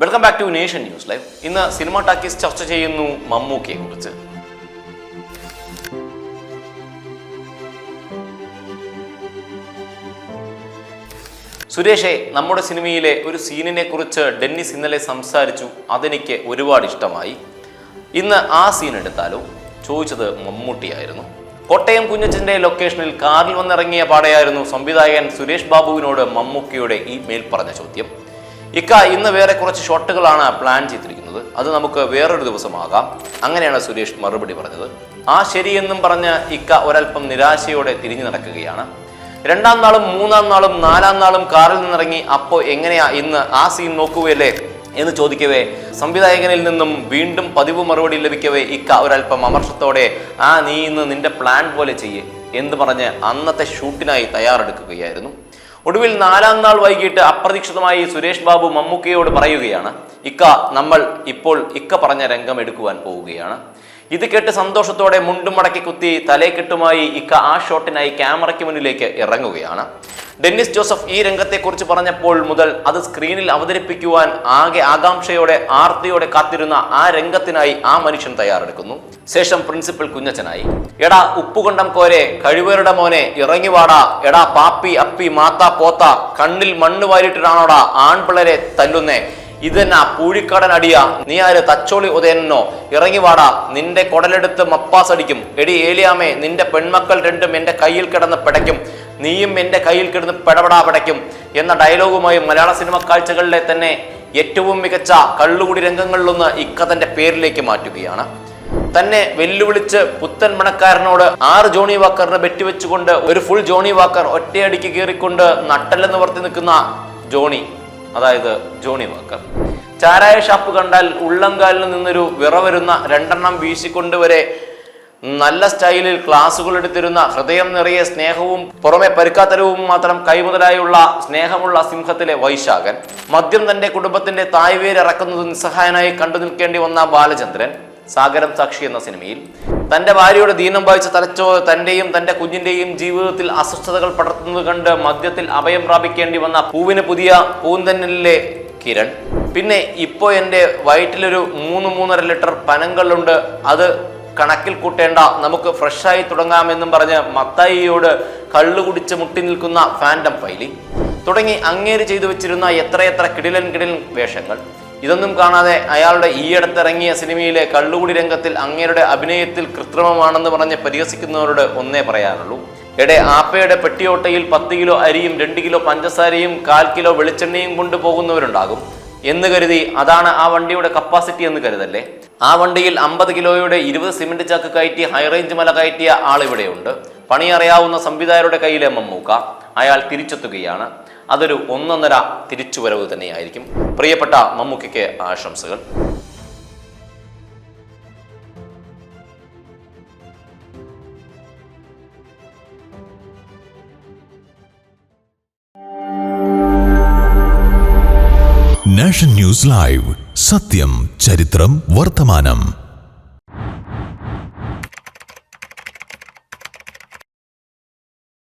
Welcome back to nation news live ഇന്ന് cinema talkies ചർച്ച ചെയ്യുന്നു മമ്മൂക്കയെ കുറിച്ച് സുരേഷെ നമ്മുടെ സിനിമയിലെ ഒരു സീനിനെ കുറിച്ച് ഡെന്നിസ് ഇന്നലെ സംസാരിച്ചു. അതെനിക്ക് ഒരുപാട് ഇഷ്ടമായി. ഇന്ന് ആ സീൻ എടുത്താലോ? ചോദിച്ചത് മമ്മൂട്ടിയായിരുന്നു. കോട്ടയം കുഞ്ഞച്ചന്റെ ലൊക്കേഷനിൽ കാറിൽ വന്നിറങ്ങിയ പാടെയായിരുന്നു സംവിധായകൻ സുരേഷ് ബാബുവിനോട് മമ്മൂക്കയുടെ ഈ മേൽ പറഞ്ഞ ചോദ്യം. ഇക്ക ഇന്ന് വേറെ കുറച്ച് ഷോട്ടുകളാണ് പ്ലാൻ ചെയ്തിരിക്കുന്നത്. അത് നമുക്ക് വേറൊരു ദിവസമാകാം. അങ്ങനെയാണ് സുരേഷ് മറുപടി പറഞ്ഞത്. ആ ശരിയെന്നും പറഞ്ഞ് ഇക്ക ഒരൽപ്പം നിരാശയോടെ തിരിഞ്ഞു നടക്കുകയാണ്. രണ്ടാം നാളും മൂന്നാം നാളും നാലാം നാളും കാറിൽ നിന്നിറങ്ങി അപ്പോൾ എങ്ങനെയാ ഇന്ന് ആ സീൻ നോക്കുകയല്ലേ എന്ന് ചോദിക്കവേ സംവിധായകനിൽ നിന്നും വീണ്ടും പതിവ് മറുപടി ലഭിക്കവേ ഇക്ക ഒരൽപ്പം അമർഷത്തോടെ ആ നീ ഇന്ന് നിന്റെ പ്ലാൻ പോലെ ചെയ്യേ എന്ന് പറഞ്ഞ് അന്നത്തെ ഷൂട്ടിനായി തയ്യാറെടുക്കുകയായിരുന്നു. ഒടുവിൽ നാലാം നാൾ വൈകിട്ട് അപ്രതീക്ഷിതമായി സുരേഷ് ബാബു മമ്മൂക്കയോട് പറയുകയാണ് ഇക്ക നമ്മൾ ഇപ്പോൾ ഇക്ക പറഞ്ഞ രംഗം എടുക്കുവാൻ പോവുകയാണ്. ഇത് കേട്ട് സന്തോഷത്തോടെ മുണ്ടും മടക്കി കുത്തി തലേക്കെട്ടുമായി ഇക്ക ആ ഷോട്ടിനായി ക്യാമറയ്ക്ക് മുന്നിലേക്ക് ഇറങ്ങുകയാണ്. ഡെന്നിസ് ജോസഫ് ഈ രംഗത്തെക്കുറിച്ച് പറഞ്ഞപ്പോൾ മുതൽ അത് സ്ക്രീനിൽ അവതരിപ്പിക്കുവാൻ ആകെ ആകാംക്ഷയോടെ ആർത്തിയോടെ കാത്തിരുന്ന ആ രംഗത്തിനായി ആ മനുഷ്യൻ തയ്യാറെടുക്കുന്നു. ശേഷം പ്രിൻസിപ്പൽ കുഞ്ഞച്ചനായി എടാ ഉപ്പുകൊണ്ടം കോരെ കഴിവേറുടെ മോനെ ഇറങ്ങിവാടാ. എടാ പാപ്പി അപ്പി മാത്ത പോത്ത കണ്ണിൽ മണ്ണ് വാരിട്ടിട്ടാണോടാ ആൺപിള്ളരെ തല്ലുന്നേ. ഇതെന്നാ പൂഴിക്കടൻ അടിയാ. നീ ആര് തച്ചോളി ഉദയനോ? ഇറങ്ങി വാടാ. നിന്റെ കൊടലെടുത്ത് മപ്പാസടിക്കും. എടി ഏലിയാമേ നിന്റെ പെൺമക്കൾ രണ്ടും എന്റെ കയ്യിൽ കിടന്ന് പിടയ്ക്കും. നീയും എന്റെ കയ്യിൽ കിടന്ന് പെടപെടാ പിടയ്ക്കും. എന്ന ഡയലോഗുമായി മലയാള സിനിമ കാഴ്ചകളിലെ തന്നെ ഏറ്റവും മികച്ച കള്ളുകുടി രംഗങ്ങളിലൊന്ന് ഇക്ക തന്റെ പേരിലേക്ക് മാറ്റുകയാണ്. തന്നെ വെല്ലുവിളിച്ച് പുത്തൻ മണക്കാരനോട് ആറ് ജോണി വാക്കറിനെ വെട്ടിവെച്ചുകൊണ്ട് ഒരു ഫുൾ ജോണി വാക്കർ ഒറ്റയടിക്ക് കീറിക്കൊണ്ട് നട്ടല്ലെന്ന് വർത്തി നിൽക്കുന്ന ജോണി. അതായത് ജോണി വാക്കർ. ചാരായ ഷാപ്പ് കണ്ടാൽ ഉള്ളംകാലിൽ നിന്നൊരു വിറ വരുന്ന രണ്ടെണ്ണം വീശിക്കൊണ്ടുവരെ നല്ല സ്റ്റൈലിൽ ക്ലാസ്സുകൾ എടുത്തിരുന്ന ഹൃദയം നിറയെ സ്നേഹവും പുറമെ പരുക്കാത്തരവും മാത്രം കൈമുതലായുള്ള സ്നേഹമുള്ള സിംഹത്തിലെ വൈശാഖൻ. മദ്യം തന്റെ കുടുംബത്തിന്റെ തായ്വേരിറക്കുന്നത് നിസ്സഹായനായി കണ്ടു നിൽക്കേണ്ടി വന്ന ബാലചന്ദ്രൻ സാഗരം സാക്ഷി എന്ന സിനിമയിൽ. തന്റെ ഭാര്യയോട് ദീനം വായിച്ച തലച്ചോ തന്റെയും തന്റെ കുഞ്ഞിന്റെയും ജീവിതത്തിൽ അസ്വസ്ഥതകൾ പടർത്തുന്നത് കണ്ട് മദ്യത്തിൽ അഭയം പ്രാപിക്കേണ്ടി വന്ന പൂവിന് പുതിയ പൂന്തന്നലിലെ കിരൺ. പിന്നെ ഇപ്പോൾ എന്റെ വയറ്റിലൊരു മൂന്ന് മൂന്നര ലിറ്റർ പനങ്കള്ളുണ്ട്. അത് കണക്കിൽ കൂട്ടേണ്ട. നമുക്ക് ഫ്രഷായി തുടങ്ങാമെന്നും പറഞ്ഞ് മത്തായിയോട് കള്ളു കുടിച്ച് മുട്ടി നിൽക്കുന്ന ഫാൻഡം ഫൈലി. തുടങ്ങി അങ്ങേര് ചെയ്തു വെച്ചിരുന്ന എത്രയെത്ര കിടിലൻ കിടിലൻ വേഷങ്ങൾ. ഇതൊന്നും കാണാതെ അയാളുടെ ഈയടുത്തിറങ്ങിയ സിനിമയിലെ കള്ളുകുടി രംഗത്തിൽ അങ്ങേരുടെ അഭിനയത്തിൽ കൃത്രിമമാണെന്ന് പറഞ്ഞ് പരിഹസിക്കുന്നവരോട് ഒന്നേ പറയാനുള്ളൂ എടെ ആപ്പയുടെ പെട്ടിയോട്ടയിൽ പത്ത് കിലോ അരിയും രണ്ട് കിലോ പഞ്ചസാരയും കാൽ കിലോ വെളിച്ചെണ്ണയും കൊണ്ടുപോകുന്നവരുണ്ടാകും എന്ന് കരുതി അതാണ് ആ വണ്ടിയുടെ കപ്പാസിറ്റി എന്ന് കരുതല്ലേ? ആ വണ്ടിയിൽ അമ്പത് കിലോയുടെ ഇരുപത് സിമെന്റ് ചാക്ക് കയറ്റി ഹൈറേഞ്ച് മല കയറ്റിയ ആളിവിടെയുണ്ട്. പണിയറിയാവുന്ന സംവിധായകരുടെ കയ്യിലെ മമ്മൂക്ക. അയാൾ തിരിച്ചെത്തുകയാണ്. അതൊരു ഒന്നൊന്നര തിരിച്ചുവരവ് തന്നെയായിരിക്കും. പ്രിയപ്പെട്ട മമ്മൂക്കയ്ക്ക് ആശംസകൾ. Nation news live. സത്യം ചരിത്രം വർത്തമാനം.